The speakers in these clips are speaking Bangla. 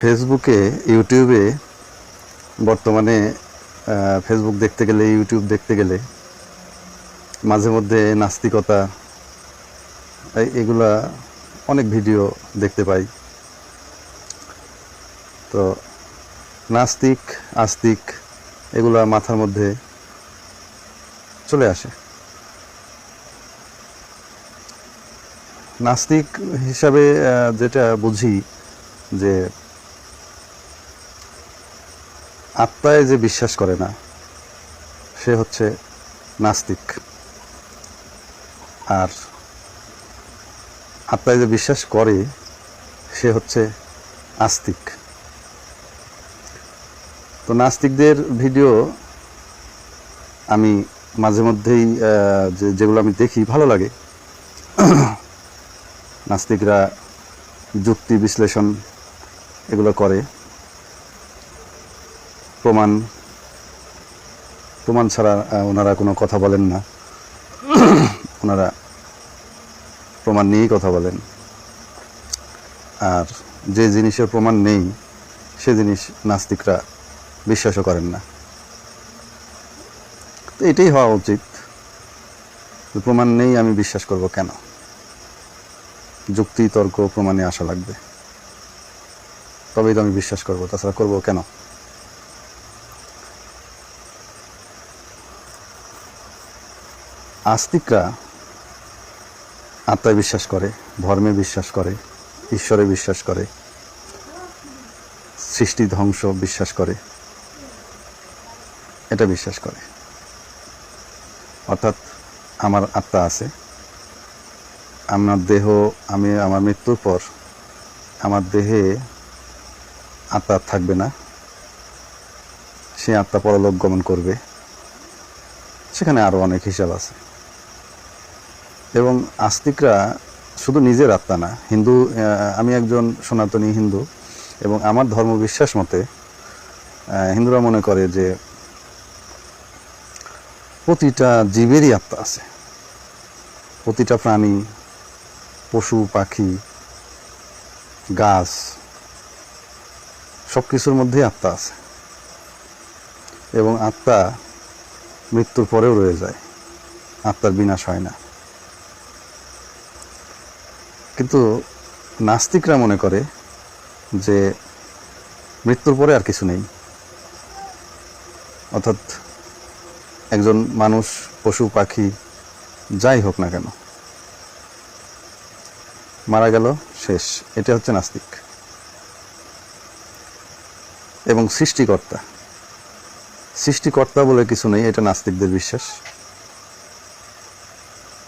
ফেসবুকে ইউটিউবে বর্তমানে ফেসবুক দেখতে গেলে ইউটিউব দেখতে গেলে, মাঝে মধ্যে নাস্তিকতা এগুলা অনেক ভিডিও দেখতে পাই। তো নাস্তিক, আস্তিক, এগুলা মাথার মধ্যে চলে আসে। নাস্তিক হিসাবে যেটা বুঝি যে আত্মায় যে বিশ্বাস করে না, সে হচ্ছে নাস্তিক। আর আত্মায় যে বিশ্বাস করে, সে হচ্ছে আস্তিক। তো নাস্তিকদের ভিডিও আমি মাঝে মধ্যেই যেগুলো আমি দেখি ভালো লাগে। নাস্তিকরা যুক্তি বিশ্লেষণ এগুলো করে। প্রমাণ প্রমাণ ছাড়া ওনারা কোনো কথা বলেন না। ওনারা প্রমাণ নিয়েই কথা বলেন। আর যে জিনিসের প্রমাণ নেই, সে জিনিস নাস্তিকরা বিশ্বাসও করেন না। তো এটাই হওয়া উচিত। প্রমাণ নেই, আমি বিশ্বাস করব কেন? যুক্তি, তর্ক, প্রমাণে আসা লাগবে। তবেই তো আমি বিশ্বাস করব, তাছাড়া করব কেন? আস্তিকরা আত্মায় বিশ্বাস করে, ধর্মে বিশ্বাস করে, ঈশ্বরে বিশ্বাস করে, সৃষ্টি ধ্বংস বিশ্বাস করে, এটা বিশ্বাস করে। অর্থাৎ আমার আত্মা আছে, আমার দেহ, আমি আমার মৃত্যুর পর আমার দেহে আত্মা থাকবে না, সে আত্মা পরলোক গমন করবে, সেখানে আরও অনেক হিসাব আছে। এবং আস্তিকরা শুধু নিজের আত্মা না, হিন্দু আমি একজন সনাতনী হিন্দু এবং আমার ধর্ম বিশ্বাস মতে হিন্দুরা মনে করে যে প্রতিটা জীবেরই আত্মা আছে। প্রতিটা প্রাণী, পশু, পাখি, গাছ সব কিছুর মধ্যেই আত্মা আছে। এবং আত্মা মৃত্যুর পরেও রয়ে যায়। আত্মার বিনাশ হয় না। কিন্তু নাস্তিকরা মনে করে যে মৃত্যুর পরে আর কিছু নেই। অর্থাৎ একজন মানুষ, পশু, পাখি, যাই হোক না কেন, মারা গেল, শেষ। এটা হচ্ছে নাস্তিক। এবং সৃষ্টিকর্তা। সৃষ্টিকর্তা বলে কিছু নেই, এটা নাস্তিকদের বিশ্বাস।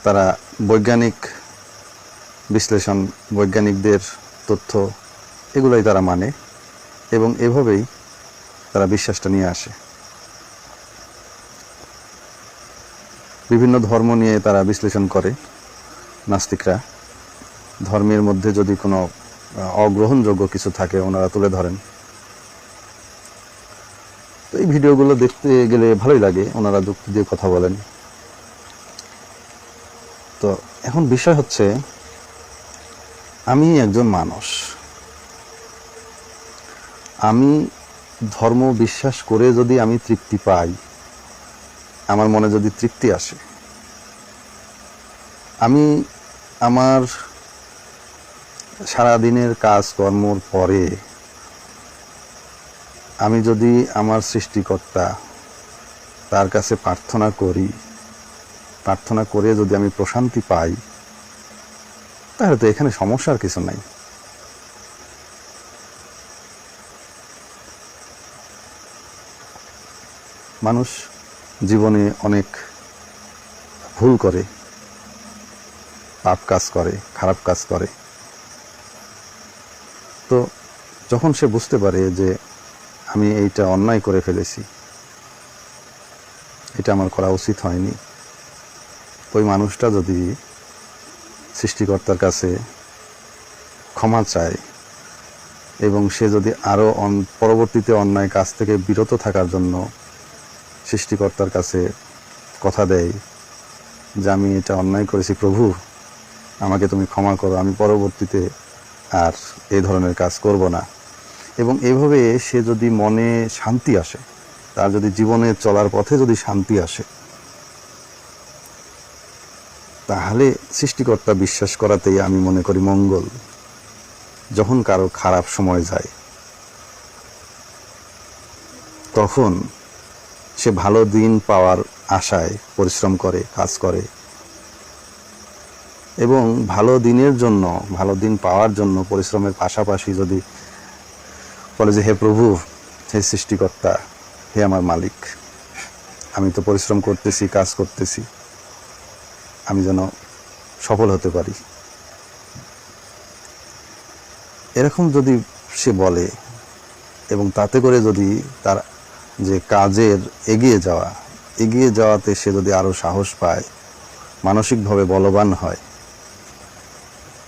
তারা বৈজ্ঞানিক বিশ্লেষণ, বৈজ্ঞানিকদের তথ্য, এগুলোই তারা মানে এবং এভাবেই তারা বিশ্বাসটা নিয়ে আসে। বিভিন্ন ধর্ম নিয়ে তারা বিশ্লেষণ করে, নাস্তিকরা। ধর্মের মধ্যে যদি কোনো অগ্রহণযোগ্য কিছু থাকে, ওনারা তুলে ধরেন। তো এই ভিডিওগুলো দেখতে গেলে ভালোই লাগে, ওনারা যুক্তি দিয়ে কথা বলেন। তো এখন বিষয় হচ্ছে আমি একজন মানুষ। আমি ধর্ম বিশ্বাস করে যদি আমি তৃপ্তি পাই, আমার মনে যদি তৃপ্তি আসে, আমি আমার সারাদিনের কাজকর্মর পরে আমি যদি আমার সৃষ্টিকর্তা তার কাছে প্রার্থনা করি, প্রার্থনা করে যদি আমি প্রশান্তি পাই তাহলে তো এখানে সমস্যার কিছু নাই। মানুষ জীবনে অনেক ভুল করে, পাপ কাজ করে, খারাপ কাজ করে। তো যখন সে বুঝতে পারে যে আমি এইটা অন্যায় করে ফেলেছি, এটা আমার করা উচিত হয়নি, ওই মানুষটা যদি সৃষ্টিকর্তার কাছে ক্ষমা চায় এবং সে যদি আরও পরবর্তীতে অন্যায় কাজ থেকে বিরত থাকার জন্য সৃষ্টিকর্তার কাছে কথা দেয় যে, আমি এটা অন্যায় করেছি, প্রভু, আমাকে তুমি ক্ষমা করো, আমি পরবর্তীতে আর এই ধরনের কাজ করব না। এবং এভাবে সে যদি মনে শান্তি আসে, তার যদি জীবনে চলার পথে যদি শান্তি আসে তাহলে সৃষ্টিকর্তা বিশ্বাস করাতেই আমি মনে করি মঙ্গল, যখন কারও খারাপ সময় যায়। তখন সে ভালো দিন পাওয়ার আশায় পরিশ্রম করে, কাজ করে। এবং ভালো দিনের জন্য, ভালো দিন পাওয়ার জন্য পরিশ্রমের পাশাপাশি যদি বলে যে, হে প্রভু, হে সৃষ্টিকর্তা, হে আমার মালিক, আমি তো পরিশ্রম করতেছি, কাজ করতেছি। আমি যেন সফল হতে পারি। এরকম যদি সে বলে এবং তাতে করে যদি তার যে কাজের এগিয়ে যাওয়া, এগিয়ে যাওয়াতে সে যদি আরও সাহস পায়, মানসিকভাবে বলবান হয়,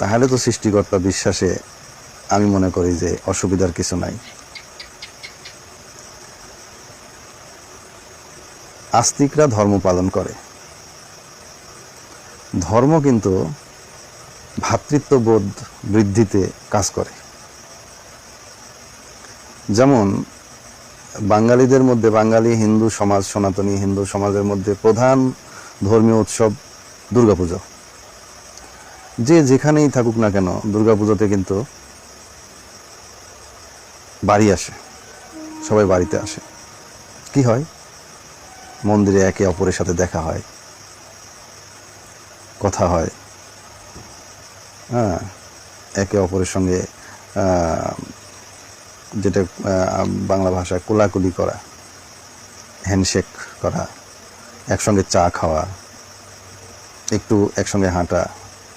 তাহলে তো সৃষ্টিকর্তা বিশ্বাসে আমি মনে করি যে অসুবিধার কিছু নাই। আস্তিকরা ধর্ম পালন করে। ধর্ম কিন্তু ভ্রাতৃত্ববোধ বৃদ্ধিতে কাজ করে। যেমন বাঙালিদের মধ্যে বাঙালি, হিন্দু সমাজ, সনাতনী হিন্দু সমাজের মধ্যে প্রধান ধর্মীয় উৎসব দুর্গাপুজো। যে যেখানেই থাকুক না কেন দুর্গাপুজোতে কিন্তু বাড়ি আসে, সবাই বাড়িতে আসে। কি হয়? মন্দিরে একে অপরের সাথে দেখা হয় কথা হয়। হ্যাঁ একে অপরের সঙ্গে যেটা বাংলা ভাষায় কোলাকুলি করা হ্যান্ডশেক করা, একসঙ্গে চা খাওয়া, একটু একসঙ্গে হাঁটা,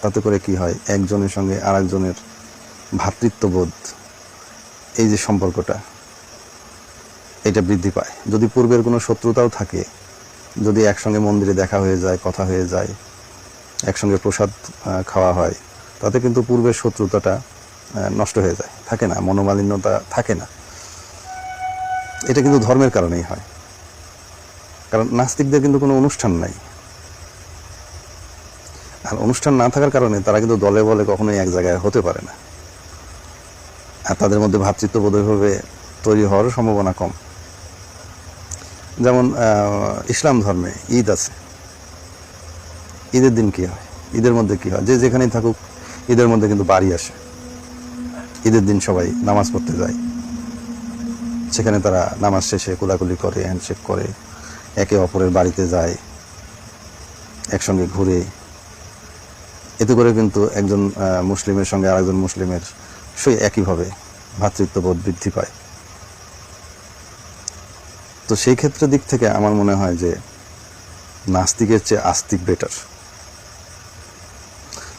তাতে করে কি হয়, একজনের সঙ্গে আরেকজনের ভ্রাতৃত্ববোধ এই যে সম্পর্কটা, এটা বৃদ্ধি পায়। যদি পূর্বের কোনো শত্রুতাও থাকে, যদি একসঙ্গে মন্দিরে দেখা হয়ে যায়, কথা হয়ে যায় একসঙ্গে প্রসাদ খাওয়া হয়, তাতে কিন্তু পূর্বের শত্রুতাটা নষ্ট হয়ে যায়। থাকে না, মনোমালিন্যতা থাকে না। এটা কিন্তু ধর্মের কারণেই হয়। কারণ নাস্তিকদের কিন্তু কোনো অনুষ্ঠান নাই। আর অনুষ্ঠান না থাকার কারণে তারা কিন্তু দলে বলে কখনোই এক জায়গায় হতে পারে না। আর তাদের মধ্যে ভ্রাতৃত্ববোধ ওইভাবে তৈরি হওয়ারও সম্ভাবনা কম। যেমন ইসলাম ধর্মে ঈদ আছে। ঈদের দিন কী হয়? ঈদের মধ্যে কী হয়? যে যেখানেই থাকুক, ঈদের মধ্যে কিন্তু বাড়ি আসে। ঈদের দিন সবাই নামাজ পড়তে যায়। সেখানে তারা নামাজ শেষে কোলাকুলি করে হ্যান্ডশেক করে, একে অপরের বাড়িতে যায়, একসঙ্গে ঘুরে। এতে করে কিন্তু একজন মুসলিমের সঙ্গে আরেকজন মুসলিমের সেই একইভাবে ভ্রাতৃত্ববোধ বৃদ্ধি পায়। তো সেই ক্ষেত্রে দিক থেকে আমার মনে হয় যে, নাস্তিকের চেয়ে আস্তিক বেটার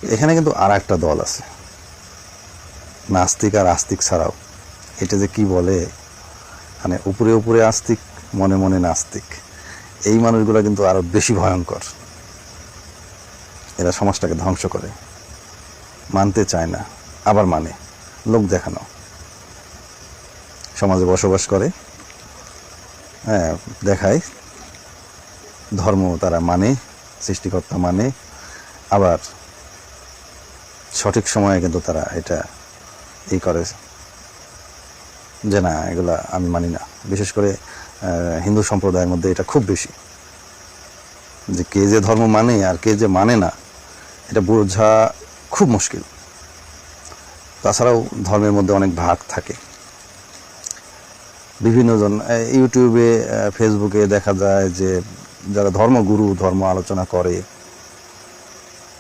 এখানে কিন্তু আর একটা দল আছে। নাস্তিক আর আস্তিক ছাড়াও। এটা যে কি বলে? মানে উপরে উপরে আস্তিক, মনে মনে নাস্তিক। এই মানুষগুলো কিন্তু আরও বেশি ভয়ঙ্কর। এরা সমাজটাকে ধ্বংস করে। মানতে চায় না, আবার মানে। লোক দেখানো। সমাজে বসবাস করে। হ্যাঁ দেখায়। ধর্ম তারা মানে সৃষ্টিকর্তা মানে। আবার সঠিক সময়ে কিন্তু তারা এটা ই করে যে না, এগুলা আমি মানি না। বিশেষ করে হিন্দু সম্প্রদায়ের মধ্যে এটা খুব বেশি। যে কে যে ধর্ম মানে আর কে যে মানে না, এটা বোঝা খুব মুশকিল। তাছাড়াও ধর্মের মধ্যে অনেক ভাগ থাকে। বিভিন্ন জন ইউটিউবে ফেসবুকে দেখা যায় যে যারা ধর্মগুরু, ধর্ম আলোচনা করে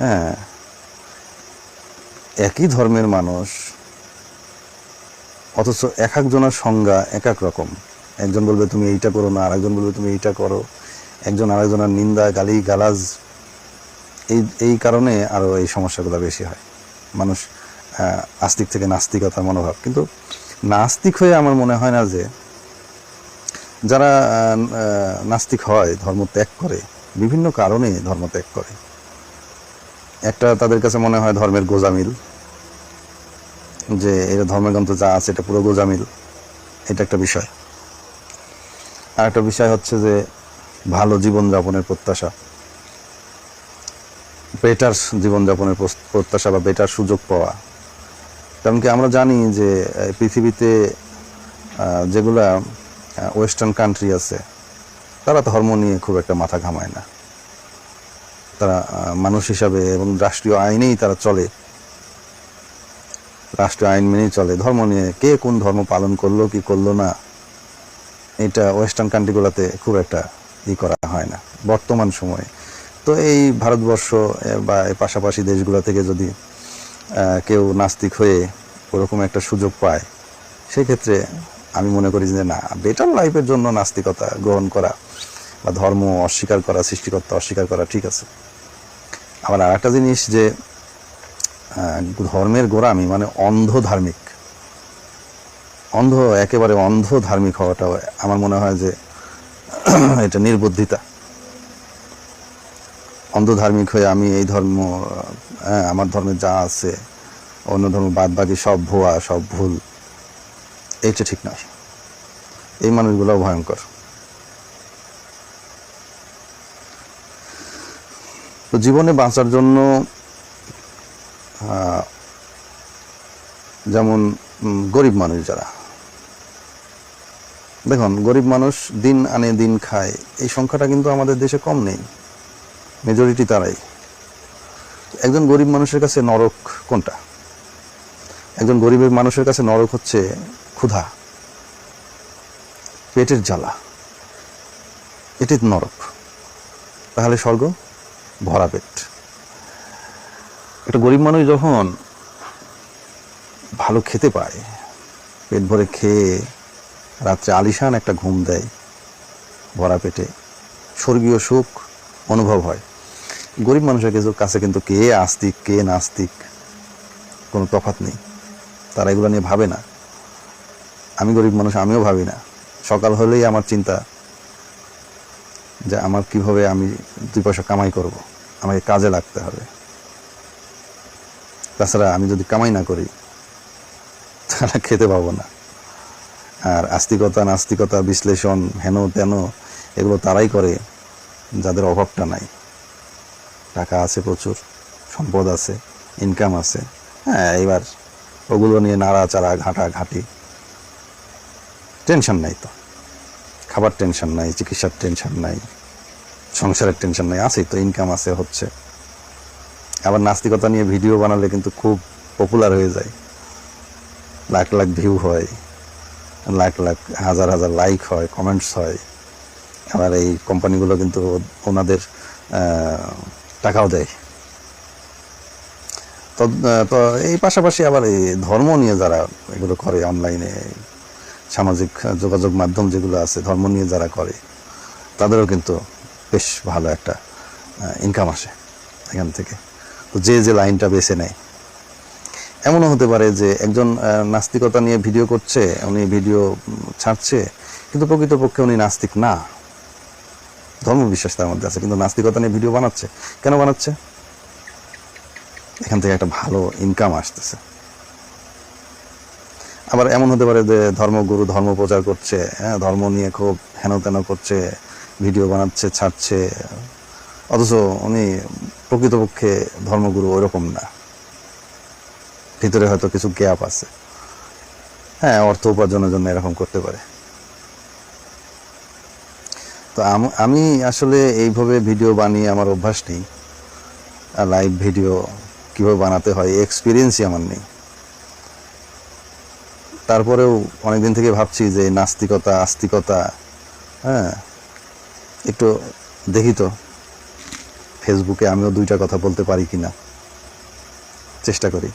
হ্যাঁ একই ধর্মের মানুষ, অথচ এক একজনের সংজ্ঞা এক এক রকম। একজন বলবে, তুমি এইটা করো না। আরেকজন বলবে, তুমি এইটা করো। একজন আরেকজনের নিন্দা, গালি, গালাজ, এই এই কারণে আরও এই সমস্যাগুলো বেশি হয়। মানুষ আস্তিক থেকে নাস্তিকতার মনোভাব। কিন্তু নাস্তিক হয়ে আমার মনে হয় না যে, যারা নাস্তিক হয়, ধর্ম ত্যাগ করে, বিভিন্ন কারণে ধর্ম ত্যাগ করে। একটা তাদের কাছে মনে হয় ধর্মের গোজামিল, যে এটা ধর্মের গ্রন্থ যা আছে এটা পুরো গোজামিল, এটা একটা বিষয়। আর একটা বিষয় হচ্ছে যে ভালো জীবনযাপনের প্রত্যাশা। বেটার জীবনযাপনের প্রত্যাশা বা বেটার সুযোগ পাওয়া। কারণ কি আমরা জানি যে পৃথিবীতে যেগুলা ওয়েস্টার্ন কান্ট্রি আছে, তারা ধর্ম নিয়ে খুব একটা মাথা ঘামায় না। তারা মানুষ হিসাবে এবং রাষ্ট্রীয় আইনেই তারা চলে। রাষ্ট্রীয় আইন মেনেই চলে। ধর্ম নিয়ে কে কোন ধর্ম পালন করল, কি করল না, এটা ওয়েস্টার্ন কান্ট্রিগুলোতে খুব একটা ই করা হয় না, বর্তমান সময়ে। তো এই ভারতবর্ষ বা এই পাশাপাশি দেশগুলো থেকে যদি কেউ নাস্তিক হয়ে ওরকম একটা সুযোগ পায়, সেক্ষেত্রে আমি মনে করি যে না বেটার লাইফের জন্য নাস্তিকতা গ্রহণ করা বা ধর্ম অস্বীকার করা সৃষ্টিকর্তা অস্বীকার করা ঠিক আছে। আবার আর একটা জিনিস যে ধর্মের গোড়ামি মানে অন্ধ ধার্মিক অন্ধ একেবারে অন্ধ ধার্মিক হওয়াটা আমার মনে হয় যে এটা নির্বুদ্ধিতা। অন্ধ ধার্মিক হয়ে আমি এই ধর্ম হ্যাঁ, আমার ধর্মে যা আছে অন্য ধর্ম বাদ বাকি সব ভুয়া সব ভুল এইটা ঠিক নয়। এই মানুষগুলো ভয়ঙ্কর। তো জীবনে বাঁচার জন্য যেমন গরিব মানুষ যারা। দেখুন, গরিব মানুষ দিন আনে, দিন খায়, এই সংখ্যাটা কিন্তু আমাদের দেশে কম নেই। মেজরিটি তারাই। একজন গরিব মানুষের কাছে নরক কোনটা? একজন গরিবের মানুষের কাছে নরক হচ্ছে ক্ষুধা, পেটের জ্বালা। এটি নরক। তাহলে স্বর্গ? ভরা পেট। একটা গরিব মানুষ যখন ভালো খেতে পায়, পেট ভরে খেয়ে রাত্রে আলিশান একটা ঘুম দেয় ভরা পেটে, স্বর্গীয় সুখ অনুভব হয়। গরিব মানুষের কিছু কাছে কিন্তু কে আস্তিক, কে নাস্তিক, কোনো তফাৎ নেই। তারা এগুলো নিয়ে ভাবে না। আমি গরিব মানুষ, আমিও ভাবি না। সকাল হলেই আমার চিন্তা যে আমার কীভাবে আমি দুই পয়সা কামাই করব? আমাকে কাজে লাগতে হবে। তাছাড়া আমি যদি কামাই না করি, তাহলে খেতে পাবো না। আর আস্তিকতা, নাস্তিকতা, বিশ্লেষণ, হেন, তেন এগুলো তারাই করে যাদের অভাবটা নাই। টাকা আছে প্রচুর, সম্পদ আছে ইনকাম আছে। হ্যাঁ এবার ওগুলো নিয়ে নাড়াচাড়া ঘাঁটা ঘাঁটি টেনশন নাই তো। খাবার টেনশন নাই, চিকিৎসার টেনশন নাই। সংসারের টেনশন নাই, আছেই তো ইনকাম আছে, হচ্ছে। আবার নাস্তিকতা নিয়ে ভিডিও বানালে কিন্তু খুব পপুলার হয়ে যায়। লাখ লাখ ভিউ হয়, লাখ লাখ, হাজার হাজার লাইক হয় কমেন্টস হয়। আবার এই কোম্পানিগুলো কিন্তু ওনাদের টাকাও দেয়। তো তো এই পাশাপাশি আবার এই ধর্ম নিয়ে যারা এগুলো করে অনলাইনে সামাজিক যোগাযোগ মাধ্যম যেগুলো আছে, ধর্ম নিয়ে যারা করে, তাদেরও কিন্তু বেশ ভালো একটা ইনকাম আসে এখান থেকে। তো যে যে লাইনটা বেছে নেয়। এমনও হতে পারে যে একজন নাস্তিকতা নিয়ে ভিডিও করছে, উনি ভিডিও ছাড়ছে, কিন্তু প্রকৃতপক্ষে উনি নাস্তিক না। ধর্ম বিশ্বাস তার মধ্যে আছে, কিন্তু নাস্তিকতা নিয়ে ভিডিও বানাচ্ছে। কেন বানাচ্ছে? এখান থেকে একটা ভালো ইনকাম আসতেছে। আবার এমন হতে পারে যে ধর্মগুরু ধর্ম প্রচার করছে হ্যাঁ ধর্ম নিয়ে খুব হেন তেন করছে ভিডিও বানাচ্ছে, ছাড়ছে। অথচ উনি প্রকৃতপক্ষে ধর্মগুরু ওইরকম না। ভিতরে হয়তো কিছু গ্যাপ আছে। হ্যাঁ অর্থ উপার্জনের জন্য এরকম করতে পারে। তো আমি আসলে এইভাবে ভিডিও বানিয়ে আমার অভ্যাস নেই। লাইভ ভিডিও কীভাবে বানাতে হয় এক্সপিরিয়েন্সই আমার নেই। তারপরেও অনেকদিন থেকে ভাবছি যে নাস্তিকতা, আস্তিকতা হ্যাঁ একটু দেখি তো ফেসবুকে আমিও দুইটা কথা বলতে পারি কি না চেষ্টা করি।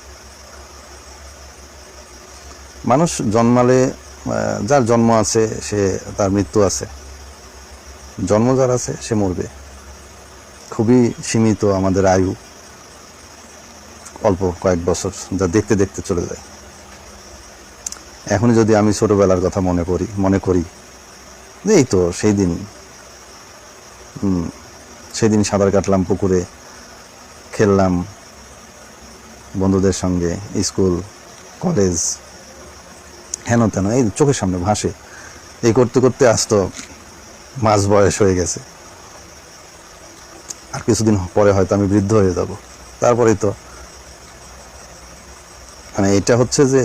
মানুষ জন্মালে যার জন্ম আছে, সে তার মৃত্যু আছে। জন্ম যার আছে, সে মরবে। খুবই সীমিত আমাদের আয়ু। অল্প কয়েক বছর, যা দেখতে দেখতে চলে যায়। এখন যদি আমি ছোটবেলার কথা মনে করি মনে করি, এই তো সেই দিন সেদিন সাঁতার কাটলাম পুকুরে, খেললাম বন্ধুদের সঙ্গে, স্কুল, কলেজ, হেন তেন, এই চোখের সামনে ভাসে। এই করতে করতে আসতো মাঝ বয়স হয়ে গেছে। আর কিছুদিন পরে হয়তো আমি বৃদ্ধ হয়ে যাব। তারপরেই তো মানে এটা হচ্ছে যে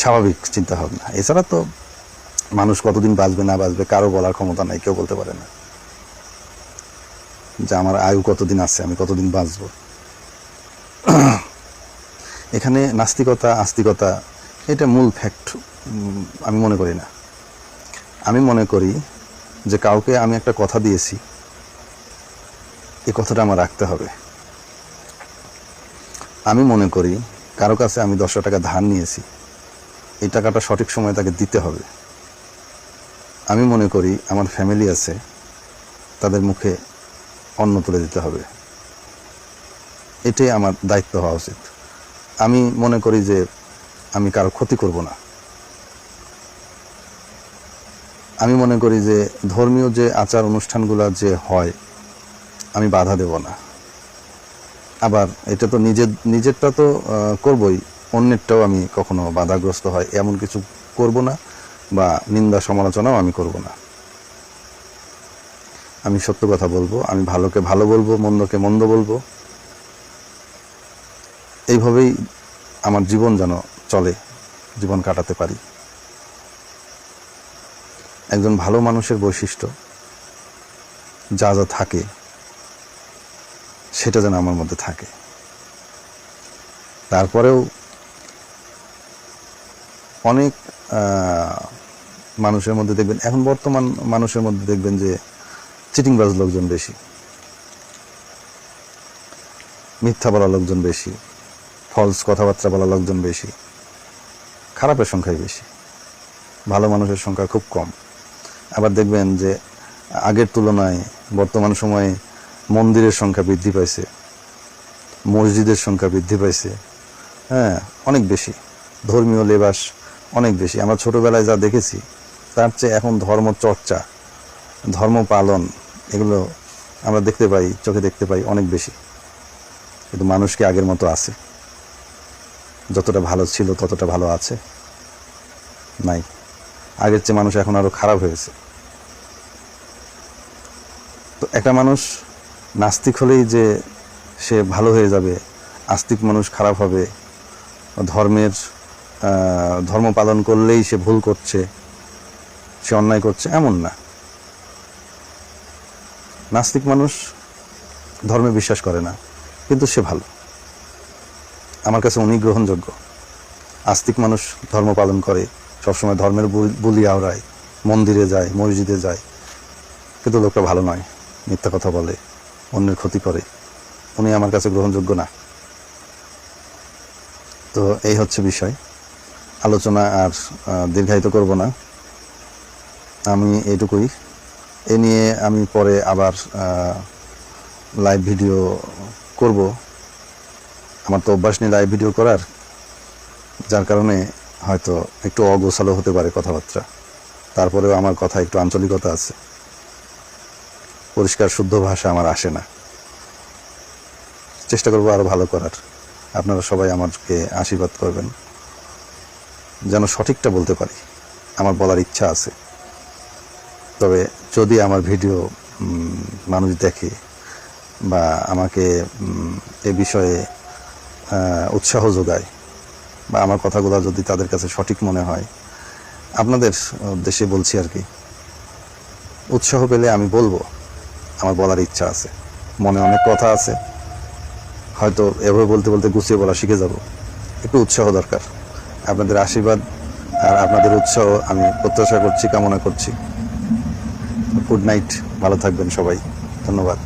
স্বাভাবিক চিন্তা ভাবনা এছাড়া তো মানুষ কতদিন বাঁচবে, না বাঁচবে, কারও বলার ক্ষমতা নাই, কেউ বলতে পারে না। যে আমার আয়ু কতদিন আছে, আমি কতদিন বাঁচব। এখানে নাস্তিকতা, আস্তিকতা, এটা মূল ফ্যাক্ট আমি মনে করি না। আমি মনে করি যে কাউকে আমি একটা কথা দিয়েছি এই কথাটা আমার রাখতে হবে। আমি মনে করি কারও কাছে আমি দশশো টাকা ধার নিয়েছি, এই টাকাটা সঠিক সময়ে তাকে দিতে হবে। আমি মনে করি আমার ফ্যামিলি আছে, তাদের মুখে অন্ন তুলে দিতে হবে। এটাই আমার দায়িত্ব হওয়া উচিত। আমি মনে করি যে আমি কারও ক্ষতি করব না। আমি মনে করি যে ধর্মীয় যে আচার অনুষ্ঠানগুলো যে হয়, আমি বাধা দেব না। আবার এটা তো নিজের নিজেরটা তো করবই, অন্যেরটাও আমি কখনো বাধাগ্রস্ত হয়, এমন কিছু করব না। বা নিন্দা সমালোচনাও আমি করব না। আমি সত্য কথা বলব, আমি ভালোকে ভালো বলব, মন্দকে মন্দ বলব। এইভাবেই আমার জীবন যেন চলে, জীবন কাটাতে পারি। একজন ভালো মানুষের বৈশিষ্ট্য যা যা থাকে, সেটা যেন আমার মধ্যে থাকে। তারপরেও অনেক মানুষের মধ্যে দেখবেন, এখন বর্তমান মানুষের মধ্যে দেখবেন যে চিটিংবাজ লোকজন বেশি। মিথ্যা বলা লোকজন বেশি ফলস কথাবার্তা বলা লোকজন বেশি, খারাপের সংখ্যাই বেশি। ভালো মানুষের সংখ্যা খুব কম। আবার দেখবেন যে আগের তুলনায় বর্তমান সময়ে মন্দিরের সংখ্যা বৃদ্ধি পাইছে, মসজিদের সংখ্যা বৃদ্ধি পাইছে হ্যাঁ অনেক বেশি। ধর্মীয় লেবাস অনেক বেশি। আমরা ছোটোবেলায় যা দেখেছি তার চেয়ে এখন ধর্ম চর্চা ধর্ম পালন এগুলো আমরা দেখতে পাই, চোখে দেখতে পাই অনেক বেশি। কিন্তু মানুষ কি আগের মতো আছে। যতটা ভালো ছিল, ততটা ভালো আছে। নাই। আগের চেয়ে মানুষ এখন আরও খারাপ হয়েছে। তো একটা মানুষ নাস্তিক হলেই যে সে ভালো হয়ে যাবে, আস্তিক মানুষ খারাপ হবে, ধর্মের ধর্ম পালন করলেই সে ভুল করছে সে অন্যায় করছে, এমন না। নাস্তিক মানুষ ধর্মে বিশ্বাস করে না, কিন্তু সে ভালো। আমার কাছে উনি গ্রহণযোগ্য। আস্তিক মানুষ ধর্ম পালন করে, সবসময় ধর্মের বুলি আওড়ায়, মন্দিরে যায়, মসজিদে যায়। কিন্তু লোকটা ভালো নয়, মিথ্যা কথা বলে, অন্যের ক্ষতি করে। উনি আমার কাছে গ্রহণযোগ্য না। তো এই হচ্ছে বিষয়। আলোচনা আর দীর্ঘায়িত করব না। আমি এইটুকুই। এ নিয়ে আমি পরে আবার লাইভ ভিডিও করব। আমার তো অভ্যাস নেই লাইভ ভিডিও করার, যার কারণে হয়তো একটু অগোছালো হতে পারে কথাবার্তা। তারপরেও আমার কথা একটু আঞ্চলিকতা আছে। পরিষ্কার, শুদ্ধ ভাষা আমার আসে না। চেষ্টা করব আরও ভালো করার। আপনারা সবাই আমাকে আশীর্বাদ করবেন। যেন সঠিকটা বলতে পারি। আমার বলার ইচ্ছা আছে। তবে যদি আমার ভিডিও মানুষ দেখে বা আমাকে এ বিষয়ে উৎসাহ যোগায় বা আমার কথাগুলো যদি তাদের কাছে সঠিক মনে হয়, আপনাদের উদ্দেশ্যে বলছি আর কি। উৎসাহ পেলে আমি বলব, আমার বলার ইচ্ছা আছে। মনে অনেক কথা আছে। হয়তো এভাবে বলতে বলতে গুছিয়ে বলা শিখে যাব। একটু উৎসাহ দরকার। আপনাদের আশীর্বাদ আর আপনাদের উৎসাহ আমি প্রত্যাশা করছি, কামনা করছি। গুড নাইট ভালো থাকবেন সবাই ধন্যবাদ।